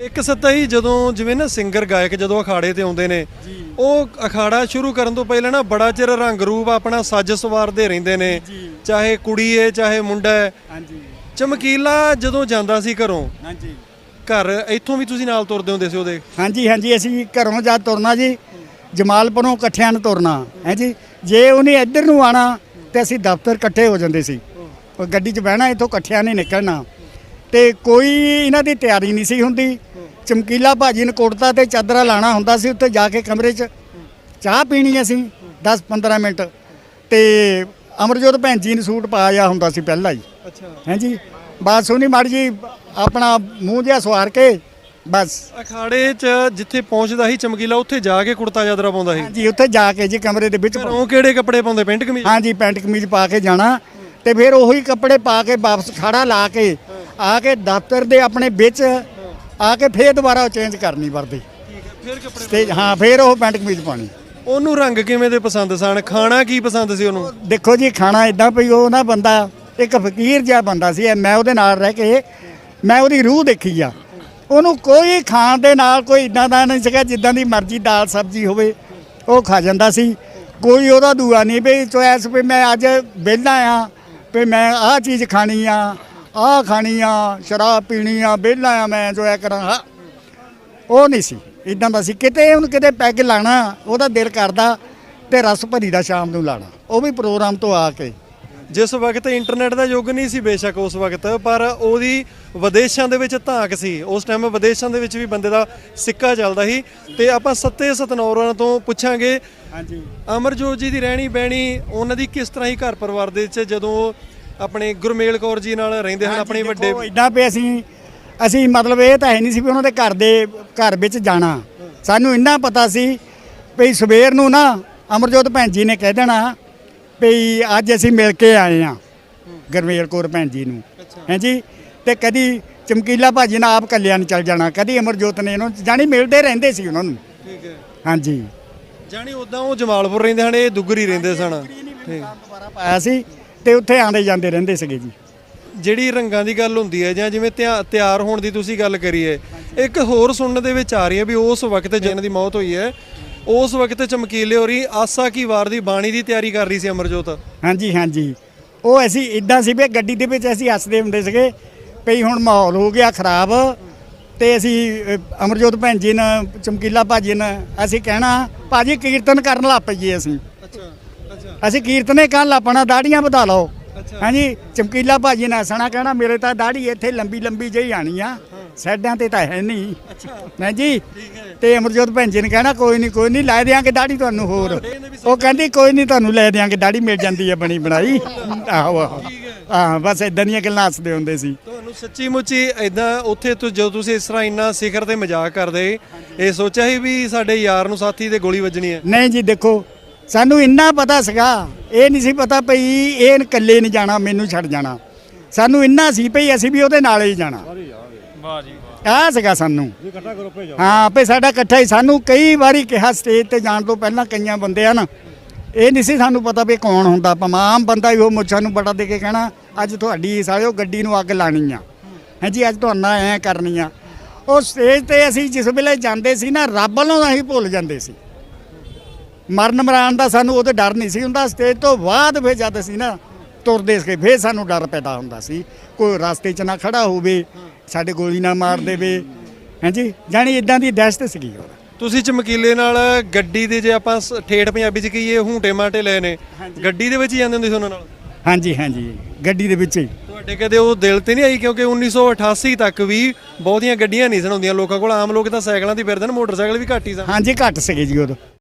ਇੱਕ ਸੱਤਾ ਹੀ ਜਦੋਂ ਜਿਵੇਂ ਨਾ ਸਿੰਗਰ ਗਾਇਕ ਜਦੋਂ ਅਖਾੜੇ ਤੇ ਆਉਂਦੇ ਨੇ ਉਹ ਅਖਾੜਾ ਸ਼ੁਰੂ ਕਰਨ ਤੋਂ ਪਹਿਲਾਂ ਨਾ ਬੜਾ ਚਿਰ ਰੰਗ ਰੂਪ ਆਪਣਾ ਸੱਜ ਸਵਾਰਦੇ ਰਹਿੰਦੇ ਨੇ ਚਾਹੇ ਕੁੜੀ ਏ ਚਾਹੇ ਮੁੰਡਾ ਹੈ ਹਾਂਜੀ। ਚਮਕੀਲਾ ਜਦੋਂ ਜਾਂਦਾ ਸੀ ਘਰੋਂ ਹਾਂਜੀ। ਘਰ ਇੱਥੋਂ ਵੀ ਤੁਸੀਂ ਨਾਲ ਤੁਰਦੇ ਹੁੰਦੇ ਸੀ ਉਹਦੇ? ਹਾਂਜੀ ਹਾਂਜੀ ਅਸੀਂ ਘਰੋਂ ਜਾ ਤੁਰਨਾ ਜੀ ਜਮਾਲਪੁਰੋਂ ਇਕੱਠਿਆਂ ਨੂੰ ਤੁਰਨਾ ਹੈ ਜੀ। ਜੇ ਉਹਨੇ ਇੱਧਰ ਨੂੰ ਆਣਾ ਤੇ ਅਸੀਂ ਦਫ਼ਤਰ ਇਕੱਠੇ ਹੋ ਜਾਂਦੇ ਸੀ। ਗੱਡੀ 'ਚ ਬਹਿਣਾ ਇੱਥੋਂ ਇਕੱਠਿਆਂ ਨਹੀਂ ਨਿਕਲਣਾ। ਤੇ ਕੋਈ ਇਹਨਾਂ ਦੀ ਤਿਆਰੀ ਨਹੀਂ ਸੀ ਹੁੰਦੀ। ਚਮਕੀਲਾ ਭਾਜੀ ਨੇ ਕੁੜਤਾ ਤੇ ਚਾਦਰਾ ਲਾਣਾ ਹੁੰਦਾ ਸੀ ਉੱਥੇ ਜਾ ਕੇ ਕਮਰੇ 'ਚ ਚਾਹ ਪੀਣੀ ਅਸੀਂ 10 15 ਮਿੰਟ। ਤੇ ਅਮਰਜੋਤ ਭੈਣ ਜੀ ਨੇ ਸੂਟ ਪਾਇਆ ਹੁੰਦਾ ਸੀ ਪਹਿਲਾਂ ਹੀ। ਅੱਛਾ। ਹਾਂਜੀ ਬਸ ਸੋਨੀ ਮਾੜੀ ਜੀ ਆਪਣਾ ਮੂੰਹ ਜਿਹਾ ਸਵਾਰ ਕੇ ਬਸ। ਅਖਾੜੇ 'ਚ ਜਿੱਥੇ ਪਹੁੰਚਦਾ ਸੀ ਚਮਕੀਲਾ ਉੱਥੇ ਜਾ ਕੇ ਕੁੜਤਾ ਚਾਦਰਾ ਪਾਉਂਦਾ ਸੀ। ਹਾਂਜੀ ਉੱਥੇ ਜਾ ਕੇ ਜੀ ਕਮਰੇ ਦੇ ਵਿੱਚ ਘਰੋਂ ਕਿਹੜੇ ਕੱਪੜੇ ਪਾਉਂਦੇ? ਪੈਂਟ ਕਮੀਜ਼? ਹਾਂਜੀ ਪੈਂਟ ਕਮੀਜ਼ ਪਾ ਕੇ ਜਾਣਾ। ਤੇ ਫਿਰ ਉਹੀ ਕੱਪੜੇ ਪਾ ਕੇ ਵਾਪਸ ਖਾੜਾ ਲਾ ਕੇ ਆ ਕੇ ਦਫ਼ਤਰ ਦੇ ਆਪਣੇ ਵਿੱਚ ਆ ਕੇ ਫੇਰ ਦੁਬਾਰਾ ਚੇਂਜ ਕਰਨੀ ਵਰਦੀ। ਫਿਰ ਕੱਪੜੇ ਤੇ ਹਾਂ ਫੇਰ ਉਹ ਪੈਂਟ ਕਮੀਜ਼ ਪਾਣੀ ਉਹਨੂੰ ਰੰਗ ਕਿਵੇਂ ਦੇ ਪਸੰਦ ਸਨ? ਖਾਣਾ ਕੀ ਪਸੰਦ ਸੀ ਉਹਨੂੰ? ਦੇਖੋ ਜੀ ਖਾਣਾ ਇਦਾਂ ਪਈ ਉਹ ਨਾ ਬੰਦਾ ਇੱਕ ਫਕੀਰ ਜਿਹਾ ਬੰਦਾ ਸੀ ਮੈਂ ਉਹਦੇ ਨਾਲ ਰਹਿ ਕੇ ਮੈਂ ਉਹਦੀ ਰੂਹ ਦੇਖੀ ਆ। ਉਹਨੂੰ ਕੋਈ ਖਾਣ ਦੇ ਨਾਲ ਕੋਈ ਇਦਾਂ ਦਾ ਨਹੀਂ ਸੀਗਾ ਜਿੱਦਾਂ ਦੀ ਮਰਜ਼ੀ ਦਾਲ ਸਬਜ਼ੀ ਹੋਵੇ ਉਹ ਖਾ ਜਾਂਦਾ ਸੀ। ਕੋਈ ਉਹਦਾ ਦੂਆ ਨਹੀਂ ਵੀ ਚੋਇਸ ਵੀ ਮੈਂ ਅੱਜ ਵਿਹਲਾ ਆ ਵੀ ਮੈਂ ਆਹ ਚੀਜ਼ ਖਾਣੀ ਆ ਆਹ ਖਾਣੀ ਆ ਸ਼ਰਾਬ ਪੀਣੀ ਆ ਵਿਹਲਾ ਆ ਮੈਂ ਜੋ ਐ ਕਰਾਂ ਉਹ ਨਹੀਂ ਸੀ। ਇਦਾਂ ਦਾ ਸੀ। ਕਿਤੇ ਉਹਨੂੰ ਕਿਤੇ ਪੈਗ ਲਾਣਾ ਉਹਦਾ ਦਿਲ ਕਰਦਾ ਤੇ ਰਸ ਭਰੀ ਦਾ ਸ਼ਾਮ ਨੂੰ ਲਾਣਾ। ਉਹ ਵੀ ਪ੍ਰੋਗਰਾਮ ਤੋਂ ਆ ਕੇ। ਜਿਸ ਵਕਤ ਇੰਟਰਨੈਟ ਦਾ ਯੁੱਗ ਨਹੀਂ ਸੀ ਬੇਸ਼ੱਕ ਉਸ ਵਕਤ ਪਰ ਉਹਦੀ ਵਿਦੇਸ਼ਾਂ ਦੇ ਵਿੱਚ ਧਾਕ ਸੀ। ਉਸ ਟਾਈਮ ਵਿਦੇਸ਼ਾਂ ਦੇ ਵਿੱਚ ਵੀ ਬੰਦੇ ਦਾ ਸਿੱਕਾ ਚੱਲਦਾ ਸੀ। ਤੇ ਆਪਾਂ ਸੱਤੇ ਸਤਨੌਰਾਂ ਤੋਂ ਪੁੱਛਾਂਗੇ ਹਾਂਜੀ। ਅਮਰਜੋਤ ਜੀ ਦੀ ਰਹਿਣੀ ਬਹਿਣੀ ਉਹਨਾਂ ਦੀ ਕਿਸ ਤਰ੍ਹਾਂ ਹੀ ਘਰ ਪਰਿਵਾਰ ਦੇ ਵਿੱਚ ਜਦੋਂ ਆਪਣੇ ਗੁਰਮੇਲ ਕੌਰ ਜੀ ਨਾਲ ਰਹਿੰਦੇ ਹਨ ਆਪਣੇ ਵੱਡੇ ਇਦਾਂ ਪਏ ਅਸੀਂ ਅਸੀਂ ਮਤਲਬ ਇਹ ਤਾਂ ਹੈ ਨਹੀਂ ਸੀ ਵੀ ਉਹਨਾਂ ਦੇ ਘਰ ਦੇ ਘਰ ਵਿੱਚ ਜਾਣਾ। ਸਾਨੂੰ ਇੰਨਾ ਪਤਾ ਸੀ ਵੀ ਸਵੇਰ ਨੂੰ ਨਾ ਅਮਰਜੋਤ ਭੈਣ ਜੀ ਨੇ ਕਹਿ ਦੇਣਾ ਵੀ ਅੱਜ ਅਸੀਂ ਮਿਲ ਕੇ ਆਏ ਆ ਗਰਮੇਲ ਕੌਰ ਭੈਣ ਜੀ ਨੂੰ। ਹਾਂਜੀ ਤੇ ਕਦੀ ਚਮਕੀਲਾ ਭਾਜੀ ਨਾਲ ਆਪ ਕੱਲਿਆਂ ਨੂੰ ਚੱਲ ਜਾਣਾ ਕਦੀ ਅਮਰਜੋਤ ਨੇ ਇਹਨੂੰ ਜਾਣੀ ਮਿਲਦੇ ਰਹਿੰਦੇ ਸੀ ਉਹਨਾਂ ਨੂੰ। ਠੀਕ ਹੈ। ਹਾਂਜੀ। ਜਾਣੀ ਉਦਾਂ ਉਹ ਜਮਾਲਪੁਰ ਰਹਿੰਦੇ ਹਨ ਇਹ ਦੁੱਗਰੀ ਰਹਿੰਦੇ ਸਨ। ਠੀਕ। ਦੁਬਾਰਾ ਪਾਇਆ ਸੀ। ਤੇ ਉੱਥੇ ਆਂਦੇ ਜਾਂਦੇ ਰਹਿੰਦੇ ਸੀਗੇ ਜੀ। ਜਿਹੜੀ ਰੰਗਾਂ ਦੀ ਗੱਲ ਹੁੰਦੀ ਹੈ ਜਾਂ ਜਿਵੇਂ ਤਿਆ- ਤਿਆਰ ਹੋਣ ਦੀ ਤੁਸੀਂ ਗੱਲ ਕਰੀ ਹੈ ਇੱਕ ਹੋਰ ਸੁਣਨ ਦੇ ਵਿੱਚ ਆ ਰਹੀ ਹੈ ਵੀ ਉਸ ਵਕਤ ਜਿਹਨਾਂ ਦੀ ਮੌਤ ਹੋਈ ਹੈ ਉਸ ਵਕਤ ਚਮਕੀਲੇ ਹੋਰੀ ਆਸਾ ਕੀ ਵਾਰ ਦੀ ਬਾਣੀ ਦੀ ਤਿਆਰੀ ਕਰ ਰਹੀ ਸੀ ਅਮਰਜੋਤ? ਹਾਂਜੀ ਹਾਂਜੀ। ਉਹ ਅਸੀਂ ਇਦਾਂ ਸੀ ਵੀ ਗੱਡੀ ਦੇ ਵਿੱਚ ਅਸੀਂ ਹੱਸਦੇ ਹੁੰਦੇ ਸੀਗੇ ਵੀ ਹੁਣ ਮਾਹੌਲ ਹੋ ਗਿਆ ਖਰਾਬ ਤੇ ਅਸੀਂ ਅ, ਅਮਰਜੋਤ ਭੈਣ ਜੀ ਨੇ ਚਮਕੀਲਾ ਭਾਜੀ ਨੇ ਅਸੀਂ ਕਹਿਣਾ ਭਾਜੀ ਕੀਰਤਨ ਕਰਨ ਲੱਗ ਪਈਏ ਅਸੀਂ। ਅੱਛਾ। ਅਸੀਂ ਕੀਰਤਨੇ ਕਰਨ ਲੱਪਣਾ ਦਾੜੀਆਂ ਵਧਾ ਲਓ। ਹਾਂਜੀ ਚਮਕੀਲਾ ਭਾਜੀ ਨੇ ਹੱਸਣਾ ਕਹਿਣਾ ਮੇਰੇ ਤਾਂ ਦਾੜੀ ਇੱਥੇ ਲੰਬੀ ਲੰਬੀ ਜਿਹੀ ਆਣੀ ਆ ਸਾਈਡਾਂ ਤੇ ਤਾਂ ਹੈ ਨਹੀਂ। ਠੀਕ ਹੈ। ਤੇ ਅਮਰਜੋਤ ਭੈਣ ਜੀ ਨੇ ਕਹਿਣਾ ਕੋਈ ਨਹੀਂ ਕੋਈ ਨਹੀਂ ਲੈ ਦਿਆਂਗੇ ਦਾੜੀ ਤੁਹਾਨੂੰ ਹੋਰ। ਉਹ ਕਹਿੰਦੀ ਕੋਈ ਨਹੀਂ ਤੁਹਾਨੂੰ ਲੈ ਦਿਆਂਗੇ ਦਾੜੀ ਮਿਲ ਜਾਂਦੀ ਹੈ ਬਣੀ ਬਣਾਈ। ਆਹੋ ਆਹੋ। ਹਾਂ। ਬਸ ਇਦਾਂ ਦੀਆਂ ਗੱਲਾਂ ਹੱਸਦੇ ਹੁੰਦੇ ਸੀ। ਤੁਹਾਨੂੰ ਸੱਚੀ ਮੁੱਚੀ ਐਦਾਂ ਉੱਥੇ ਤੋਂ ਜਦੋਂ ਤੁਸੀਂ ਇਸ ਤਰ੍ਹਾਂ ਇੰਨਾ ਸਿਖਰ ਤੇ ਮਜ਼ਾਕ ਕਰਦੇ ਇਹ ਸੋਚਿਆ ਸੀ ਵੀ ਸਾਡੇ ਯਾਰ ਨੂੰ ਸਾਥੀ ਤੇ ਗੋਲੀ ਵੱਜਣੀ ਹੈ? ਨਹੀਂ ਜੀ ਦੇਖੋ ਸਾਨੂੰ ਇੰਨਾ ਪਤਾ ਸੀਗਾ, ਇਹ ਨਹੀਂ ਸੀ ਪਤਾ ਭਈ ਇਹ ਇਕੱਲੇ ਨਹੀਂ ਜਾਣਾ, ਮੈਨੂੰ ਛੱਡ ਜਾਣਾ। ਸਾਨੂੰ ਇੰਨਾ ਸੀ ਭਈ ਅਸੀਂ ਵੀ ਉਹਦੇ ਨਾਲ ਹੀ ਜਾਣਾ। ਵਾਹ ਜੀ ਆਹ ਸੀਗਾ ਸਾਨੂੰ। ਹਾਂ, ਭਈ ਸਾਡਾ ਇਕੱਠਾ ਹੀ, ਸਾਨੂੰ ਕਈ ਵਾਰੀ ਕਿਹਾ ਸਟੇਜ ਤੇ ਜਾਣ ਤੋਂ ਪਹਿਲਾਂ ਕਈਆਂ ਬੰਦਿਆਂ ਨਾ ਇਹ ਨਹੀਂ ਸੀ ਸਾਨੂੰ ਪਤਾ ਵੀ ਕੌਣ ਹੁੰਦਾ ਭਾਵੇਂ ਆਮ ਬੰਦਾ ਹੀ ਉਹ ਮੁੱਛਾਂ ਨੂੰ ਬੜਾ ਦੇ ਕੇ ਕਹਿਣਾ, ਅੱਜ ਤੁਹਾਡੀ ਸਾਲਿਓ ਗੱਡੀ ਨੂੰ ਅੱਗ ਲਾਣੀ ਆ। ਹਾਂਜੀ ਅੱਜ ਤੁਹਾਨੂੰ ਐ ਕਰਨੀ ਆ। ਉਹ ਸਟੇਜ ਤੇ ਅਸੀਂ ਜਿਸ ਵੇਲੇ ਜਾਂਦੇ ਸੀ ਨਾ, ਰੱਬ ਵੱਲੋਂ ਅਸੀਂ ਭੁੱਲ ਜਾਂਦੇ ਸੀ। ਮਰਨ ਮਰਾਨ ਦਾ ਸਾਨੂੰ ਉਹਦੇ ਡਰ ਨਹੀਂ ਸੀ ਹੁੰਦਾ। ਸਟੇਜ ਤੋਂ ਬਾਅਦ ਫਿਰ ਜਦ ਅਸੀਂ ਨਾ ਤੁਰਦੇ ਸੀ ਫਿਰ ਸਾਨੂੰ ਡਰ ਪੈਦਾ ਹੁੰਦਾ ਸੀ। ਕੋਈ ਰਸਤੇ 'ਚ ਨਾ ਖੜਾ ਹੋਵੇ ਸਾਡੇ ਗੋਲੀ ਨਾ ਮਾਰ ਦੇਵੇ। ਹਾਂਜੀ ਜਾਣੀ ਇਦਾਂ ਦੀ ਦਹਿਸ਼ਤ ਸੀਗੀ ਉਹ ਤੁਸੀਂ ਚਮਕੀਲੇ ਨਾਲ ਗੱਡੀ ਦੇ ਜੇ ਆਪਾਂ ਸ- ਠੇਠ ਪੰਜਾਬੀ ਚ ਕਹੀਏ ਹੂੰਟੇ ਮਾਟੇ ਲਏ ਨੇ। ਗੱਡੀ ਦੇ ਵਿੱਚ ਹੀ ਜਾਂਦੇ ਹੁੰਦੇ ਸੀ ਉਹਨਾਂ ਨਾਲ? ਹਾਂਜੀ ਹਾਂਜੀ। ਗੱਡੀ ਦੇ ਵਿੱਚ ਹੀ। ਤੁਹਾਡੇ ਕਦੇ ਉਹ ਦਿਲ ਤੇ ਨਹੀਂ ਆਈ? ਕਿਉਂਕਿ 1988 ਤੱਕ ਵੀ ਬਹੁਤੀਆਂ ਗੱਡੀਆਂ ਨਹੀਂ ਸਨ ਹੁੰਦੀਆਂ। ਲੋਕਾਂ ਕੋਲ ਆਮ ਲੋਕ ਤਾਂ ਸਾਈਕਲਾਂ ਤੇ ਫਿਰਦੇ ਨੇ ਮੋਟਰਸਾਈਕਲ ਵੀ ਘੱਟ ਹੀ ਸਨ। ਹਾਂਜੀ ਘੱਟ ਸੀਗੇ ਜੀ ਉਦੋਂ।